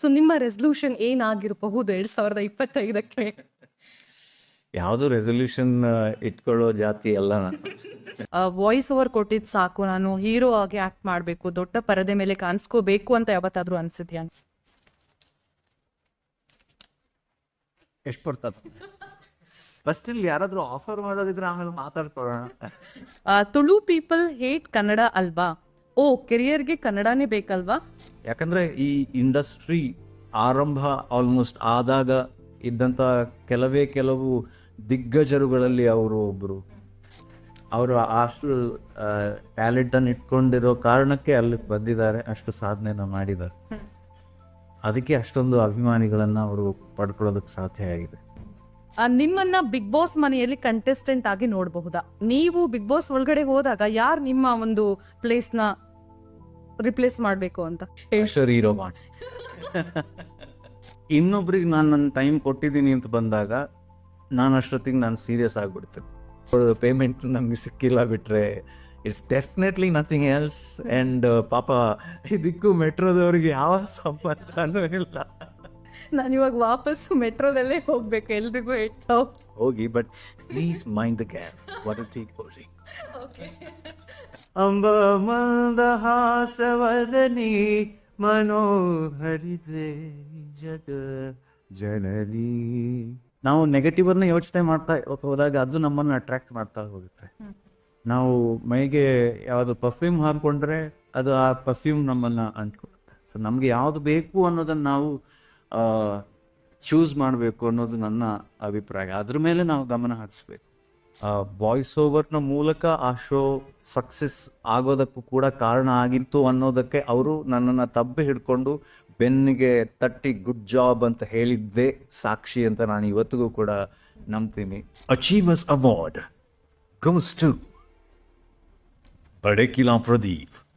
So ನಿಮ್ಮ resolution ಏನಾಗಿರಬಹುದು ಎರಡ್ ಸಾವಿರದ ಇಪ್ಪತ್ತೈದಕ್ಕೆ? ಯಾವುದು ರೆಸೊಲ್ಯೂಷನ್ ಇಟ್ಕೊಳ್ಳೋ ಜಾತಿ ಅಲ್ಲ ನಾನು. ವಾಯ್ಸ್ ಓವರ್ ಕೊಟ್ಟಿದ್ ಸಾಕು. ನಾನು ಹೀರೋ ಆಗಿ ಆಕ್ಟ್ ಮಾಡಬೇಕು. ದೊಡ್ಡ ಪರದೆ ಮೇಲೆ ಕಾಣಿಸ್ಕೋಬೇಕು ಅಂತ ಯಾವತ್ತಾದ್ರೂ ಅನ್ಸಿದ್ಯಾ? ಎಷ್ಟು ಬರ್ತದೆ ಫಸ್ಟಲ್ಲಿ ಯಾರಾದರೂ ಆಫರ್ ಮಾಡೋದಿದ್ರೆ ಆಮೇಲೆ ಮಾತಾಡ್ಕೊಳ್ಳೋಣ. ತುಳು ಪೀಪಲ್ ಹೇಟ್ ಕನ್ನಡ ಅಲ್ವಾ? ಓ ಕೆರಿಯರ್ಗೆ ಕನ್ನಡನೇ ಬೇಕಲ್ವಾ? ಯಾಕಂದ್ರೆ ಈ ಇಂಡಸ್ಟ್ರಿ ಆರಂಭ ಆಲ್ಮೋಸ್ಟ್ ಆದಾಗ ಇದ್ದಂಥ ಕೆಲವೇ ಕೆಲವು ದಿಗ್ಗಜರುಗಳಲ್ಲಿ ಅವರು ಒಬ್ಬರು ಅವರು ಅಷ್ಟು ಟ್ಯಾಲೆಂಟನ್ನು ಇಟ್ಕೊಂಡಿರೋ ಕಾರಣಕ್ಕೆ ಅಲ್ಲಿಗೆ ಬಂದಿದ್ದಾರೆ ಅಷ್ಟು ಸಾಧನೆನ ಮಾಡಿದ್ದಾರೆ. ಅದಕ್ಕೆ ಅಷ್ಟೊಂದು ಅಭಿಮಾನಿಗಳನ್ನು ಅವರು ಪಡ್ಕೊಳ್ಳೋದಕ್ಕೆ ಸಾಧ್ಯ ಆಗಿದೆ. ನಿಮ್ಮನ್ನ ಬಿಗ್ ಬಾಸ್ ಮನೆಯಲ್ಲಿ ಕಂಟೆಸ್ಟೆಂಟ್ ಆಗಿ ನೋಡಬಹುದಾ? ನೀವು ಬಿಗ್ ಬಾಸ್ ಒಳಗಡೆ ಹೋದಾಗ ಯಾರು ನಿಮ್ಮ ಒಂದು ಪ್ಲೇಸ್ನ ನ ರಿಪ್ಲೇಸ್ ಮಾಡಬೇಕು ಅಂತ. ಐಶ್ವರ್ಯ ಹೀರೋ ಮಾಡಿ ಇನ್ನೊಬ್ರಿಗೆ ನಾನು ನನ್ನ ಟೈಮ್ ಕೊಟ್ಟಿದ್ದೀನಿ ಅಂತ ಬಂದಾಗ ನಾನು ಅಷ್ಟೊತ್ತಿಗೆ ನಾನು ಸೀರಿಯಸ್ ಆಗಿಬಿಡ್ತೇನೆ. ಪೇಮೆಂಟ್ ನಮಗೆ ಸಿಕ್ಕಿಲ್ಲ ಬಿಟ್ಟರೆ it's definitely nothing else and ಪಾಪ ಇದಕ್ಕೂ ಮೆಟ್ರೋದವ್ರಿಗೆ ಯಾವ ಸಂಬಂಧನೂ ಇಲ್ಲ. ನಾನು ಇವಾಗ ವಾಪಸ್ ಮೆಟ್ರೋದಲ್ಲೇ ಹೋಗ್ಬೇಕು ಎಲ್ರಿಗೂ ಹೇಳ್ತಾ ಹೋಗಿ but please mind the gap what take ಹೋಗಿ ಅಂಬ ಮಂದಹಾಸವದನಿ ಮನೋಹರಿದೆ ಜಗ ಜನನಿ. ನಾವು ನೆಗೆಟಿವ್ ಅನ್ನ ಯೋಚನೆ ಮಾಡ್ತಾ ಹೋದಾಗ ಅದು ನಮ್ಮನ್ನು ಅಟ್ರಾಕ್ಟ್ ಮಾಡ್ತಾ ಹೋಗುತ್ತೆ. ನಾವು ಮೈಗೆ ಯಾವುದು ಪರ್ಫ್ಯೂಮ್ ಹಾಕೊಂಡ್ರೆ ಅದು ಆ ಪರ್ಫ್ಯೂಮ್ ನಮ್ಮನ್ನ ಅಂಟ್ಕೊಡುತ್ತೆ. ಸೊ ನಮಗೆ ಯಾವುದು ಬೇಕು ಅನ್ನೋದನ್ನ ನಾವು ಚೂಸ್ ಮಾಡಬೇಕು ಅನ್ನೋದು ನನ್ನ ಅಭಿಪ್ರಾಯ. ಅದ್ರ ಮೇಲೆ ನಾವು ಗಮನ ಹರಿಸ್ಬೇಕು. ವಾಯ್ಸ್ ಓವರ್ನ ಮೂಲಕ ಆ ಶೋ ಸಕ್ಸಸ್ ಆಗೋದಕ್ಕೂ ಕೂಡ ಕಾರಣ ಆಗಿತ್ತು ಅನ್ನೋದಕ್ಕೆ ಅವರು ನನ್ನನ್ನು ತಬ್ಬೆ ಹಿಡ್ಕೊಂಡು ಬೆನ್ನಿಗೆ ತಟ್ಟಿ ಗುಡ್ ಜಾಬ್ ಅಂತ ಹೇಳಿದ್ದೆ ಸಾಕ್ಷಿ ಅಂತ ನಾನು ಇವತ್ತಿಗೂ ಕೂಡ ನಂಬ್ತೀನಿ. Achievers award goes to Badakila Pradeep